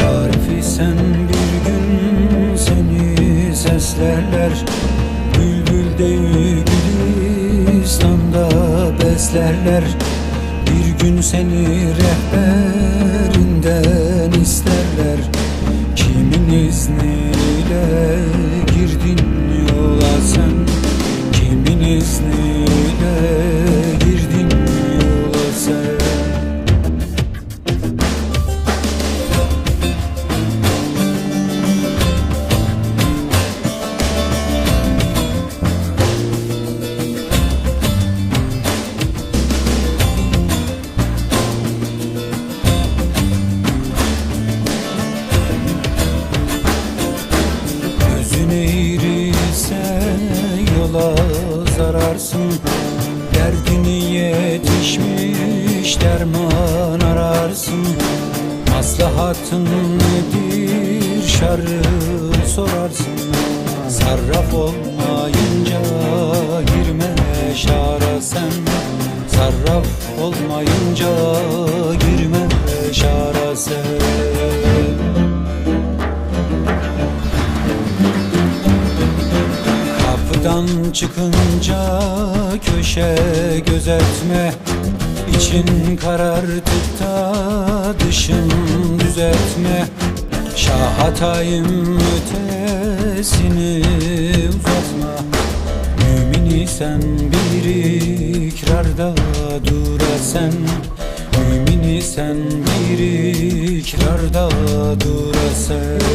Tarifi sen bir gün seni seslerler. Bülbül değil Gülistan'da beslerler. Bir gün seni rehberinden isterler. Kimin izniyle girdin yola sen? Kimin izniyle yola zararsın. Derdini yetişmiş derman ararsın. Maslahatın nedir şarı sorarsın. Sarraf olmayınca girme şara sen. Sarraf olmayınca Kapıdan çıkınca köşe gözetme. İçin karartıp da dışın düzeltme. Şah hatayım ötesini uzatma. Mümin sen bir ikrarda durasen Mümin sen bir ikrarda durasen